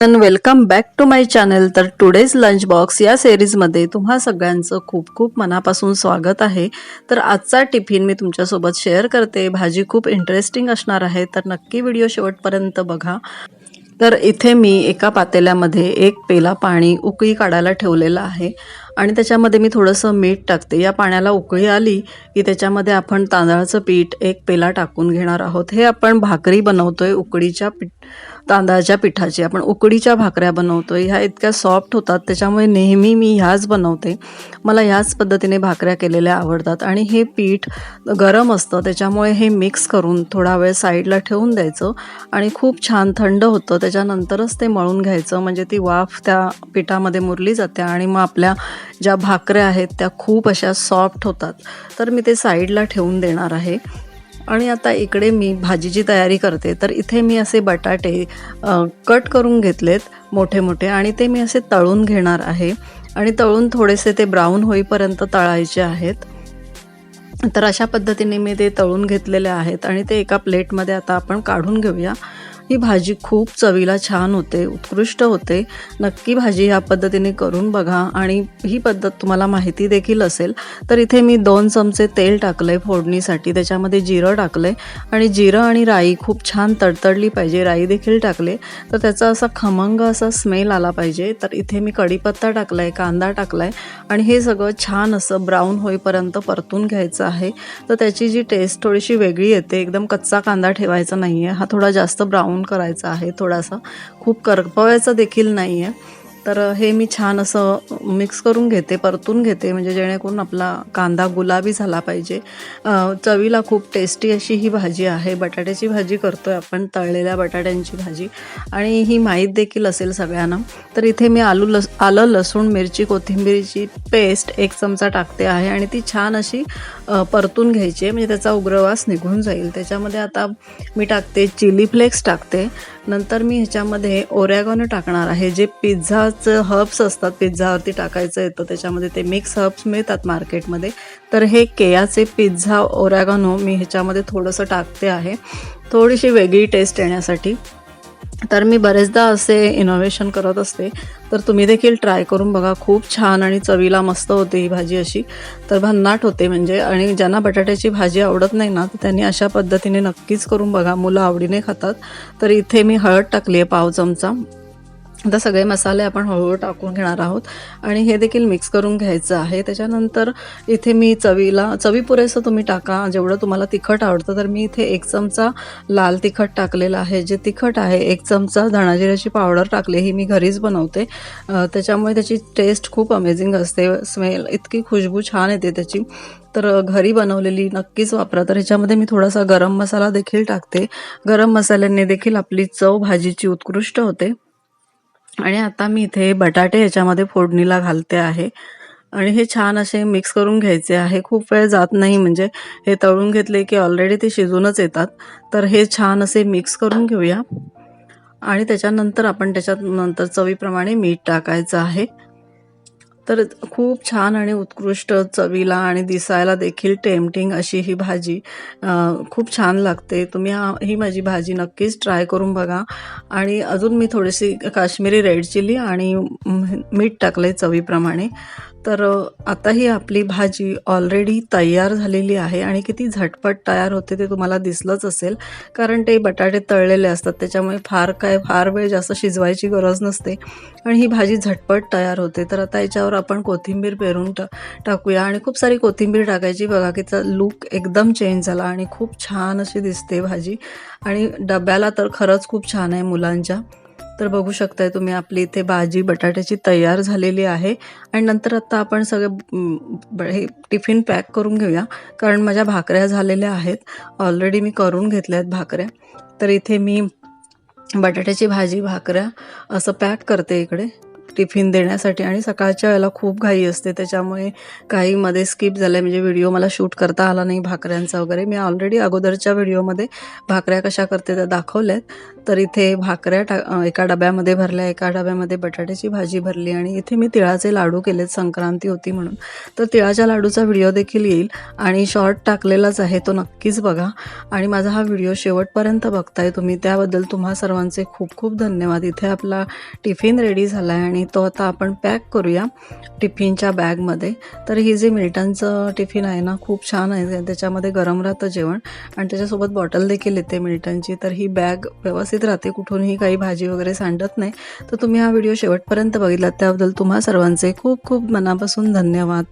And welcome back to my channel तर today's lunch box या सिरीजमध्ये तुम्हा सगळ्यांचं खूप खूप मनापासून स्वागत आहे. तर आजचा टिफिन मी तुमच्यासोबत शेअर करते. भाजी खूप इंटरेस्टिंग असणार आहे तर नक्की व्हिडिओ शेवटपर्यंत बघा. तर इथे मी एका पातेल्यामध्ये एक पेला पाणी उकळी काढायला ठेवलेलं आहे. आणि त्याच्यामध्ये मी थोडंसं मीठ टाकते. या पाण्याला उकळी आली की त्याच्यामध्ये आपण तांदळाचं पीठ एक पेला टाकून घेणार आहोत. हे आपण भाकरी बनवतोय उकळीच्या पीठ तांदळाच्या पिठाची. आपण उकडीच्या भाकऱ्या बनवतो ह्या इतक्या सॉफ्ट होतात. त्याच्यामुळे नेहमी मी ह्याच बनवते. मला ह्याच पद्धतीने भाकऱ्या केलेल्या आवडतात. आणि हे पीठ गरम असतं. त्याच्यामुळे हे मिक्स करून थोडा वेळ साईडला ठेवून द्यायचं. आणि खूप छान थंड होतं. त्याच्यानंतरच ते मळून घ्यायचं. म्हणजे ती वाफ त्या पिठामध्ये मुरली जाते. आणि मग आपल्या ज्या भाकऱ्या आहेत त्या खूप अशा सॉफ्ट होतात. तर मी ते साईडला ठेवून देणार आहे. आणि आता इकडे मी भाजीची तयारी करते. तर इथे मी असे बटाटे कट करून घेतलेत मोठे मोठे आणि ते मी असे तळून घेणार आहे. आणि तळून थोडेसे ते ब्राऊन होईपर्यंत तळायचे आहेत. तर अशा पद्धतीने मी ते तळून घेतलेले आहेत आणि ते एका प्लेटमध्ये आता आपण काढून घेऊया. ही भाजी खूप चवीला छान होते उत्कृष्ट होते. नक्की भाजी ह्या पद्धतीने करून बघा आणि ही पद्धत तुम्हाला माहिती देखील असेल. तर इथे मी दोन चमचे तेल टाकलं आहे फोडणीसाठी त्याच्यामध्ये जिरं टाकलं आहे आणि जिरं आणि राई खूप छान तडतडली पाहिजे राई देखील टाकले. तर त्याचा असा खमंग असा स्मेल आला पाहिजे. तर इथे मी कढीपत्ता टाकला आहे कांदा टाकला आहे आणि हे सगळं छान असं ब्राऊन होईपर्यंत परतून घ्यायचं आहे. तर त्याची जी टेस्ट थोडीशी वेगळी येते. एकदम कच्चा कांदा ठेवायचा नाही आहे हा थोडा जास्त ब्राऊन करायचा आहे थोडासा. खूप करपवायचा देखील नाही आहे तर हे मी छान असं मिक्स करून घेते परतून घेते म्हणजे जेणेकरून आपला कांदा गुलाबी झाला पाहिजे. चवीला खूप टेस्टी अशी ही भाजी आहे. बटाट्याची भाजी करतो आहे आपण तळलेल्या बटाट्यांची भाजी. आणि ही माहीत देखील असेल सगळ्यांना. तर इथे मी आलू लस आलं लसूण मिरची कोथिंबीरची पेस्ट एक चमचा टाकते आहे. आणि ती छान अशी परतून घ्यायचे म्हणजे त्याचा उग्रवास निघून जाईल. त्याच्यामध्ये आता मी टाकते चिली फ्लेक्स टाकते. नंतर मी ह्याच्यामध्ये ओरॅगॉनो टाकणार आहे. जे पिझ्झाचं हर्ब्स असतात पिझ्झावरती टाकायचं येतं त्याच्यामध्ये ते मिक्स हर्ब्स मिळतात मार्केटमध्ये. तर हे केयाचे पिझ्झा ओरॅगॉनो मी ह्याच्यामध्ये थोडंसं टाकते आहे. थोडीशी वेगळी टेस्ट येण्यासाठी. तर मी बरेचदा असे इनोव्हेशन करत असते. तर तुम्ही देखील ट्राय करून बघा. खूप छान आणि चवीला मस्त होते ही भाजी अशी. तर भन्नाट होते म्हणजे. आणि ज्यांना बटाट्याची भाजी आवडत नाही ना तर त्यांनी अशा पद्धतीने नक्कीच करून बघा. मुलं आवडीने खातात. तर इथे मी हळद टाकली आहे पाव चमचा. आता सगळे मसाले आपण हळूहळू टाकून घेणार आहोत. आणि हे देखील मिक्स करून घ्यायचं आहे. त्याच्यानंतर इथे मी चवीला चवी पुरेसं तुम्ही टाका. जेवढं तुम्हाला तिखट आवडतं तर मी इथे एक चमचा लाल तिखट टाकलेलं आहे. जे तिखट आहे एक चमचा धणाजिऱ्याची पावडर टाकली ही मी घरीच बनवते. त्याच्यामुळे त्याची टेस्ट खूप अमेझिंग असते. स्मेल इतकी खुशबू छान येते त्याची. तर घरी बनवलेली नक्कीच वापरा. तर ह्याच्यामध्ये मी थोडासा गरम मसाला देखील टाकते. गरम मसाल्याने देखील आपली चव भाजीची उत्कृष्ट होते. आणि आता मी इथे बटाटे ह्याच्यामध्ये फोडणीला घालते आहे. आणि हे छान असे मिक्स करून घ्यायचे आहे. खूप वेळ जात नाही म्हणजे हे तळून घेतले की ऑलरेडी ते शिजूनच येतात. तर हे छान असे मिक्स करून घेऊया. आणि त्याच्यानंतर आपण त्याच्यात नंतर चवीप्रमाणे मीठ टाकायचं आहे. तर खूप छान आणि उत्कृष्ट चवीला आणि दिसायला देखील टेम्पटिंग अशी ही भाजी खूप छान लागते. तुम्ही ही माझी भाजी नक्कीच ट्राय करून बघा. आणि अजून मी थोडीशी काश्मीरी रेड चिली आणि मीठ टाकलं आहे चवीप्रमाणे. तर आता ही आपली भाजी ऑलरेडी तयार झालेली आहे आणि किती झटपट तयार होते ते तुम्हाला दिसलंच असेल. कारण ते बटाटे तळलेले असतात त्याच्यामुळे फार काय फार वेळ जास्त शिजवायची गरज नसते. आणि ही भाजी झटपट तयार होते. तर आता याच्यावर आपण कोथिंबीर पेरून टा टाकूया. आणि खूप सारी कोथिंबीर टाकायची. बघा की त्याचा लूक एकदम चेंज झाला आणि खूप छान अशी दिसते भाजी. आणि डब्याला तर खरंच खूप छान आहे मुलांच्या. तर बघू शकताय तुम्ही आपली इथे भाजी बटाट्याची तयार झालेली आहे. आणि नंतर आता आपण सगळे ब- हे टिफिन पॅक करून घेऊया. कारण माझ्या भाकऱ्या झालेल्या आहेत. ऑलरेडी मी करून घेतल्या आहेत भाकऱ्या. तर इथे मी बटाट्याची भाजी भाकऱ्या असं पॅक करते इकडे टिफिन देण्यासाठी. आणि सकाळच्या वेळेला खूप घाई असते त्याच्यामुळे काही मध्ये स्किप झालं म्हणजे व्हिडिओ मला शूट करता आला नाही भाकऱ्यांचा वगैरे. मी ऑलरेडी अगोदरच्या व्हिडिओमध्ये भाकऱ्या कशा करते त्या दाखवल्या आहेत तर इथे भाकऱ्या टा एका डब्यामध्ये भरल्या एका डब्यामध्ये बटाट्याची भाजी भरली आणि इथे मी तिळाचे लाडू केलेत संक्रांती होती म्हणून. तर तिळाच्या लाडूचा व्हिडिओ देखील येईल आणि शॉर्ट टाकलेलाच आहे तो नक्कीच बघा. आणि माझा हा व्हिडिओ शेवटपर्यंत बघताय तुम्ही त्याबद्दल तुम्हा सर्वांचे खूप खूप धन्यवाद. इथे आपला टिफिन रेडी झाला आहे आणि तो आता आपण पॅक करूया टिफिनच्या बॅगमध्ये. तर ही जे मिल्टनचं टिफिन आहे ना खूप छान आहे. त्याच्यामध्ये गरम राहतं जेवण आणि त्याच्यासोबत बॉटल देखील येते मिल्टनची. तर ही बॅग व्यवस्थित राहते कुठूनही काही भाजी वगैरे सांडत नाही. तर तुम्ही हा व्हिडिओ शेवटपर्यंत बघितलात. त्याबद्दल तुम्हा सर्वांचे खूप खूप मनापासून धन्यवाद.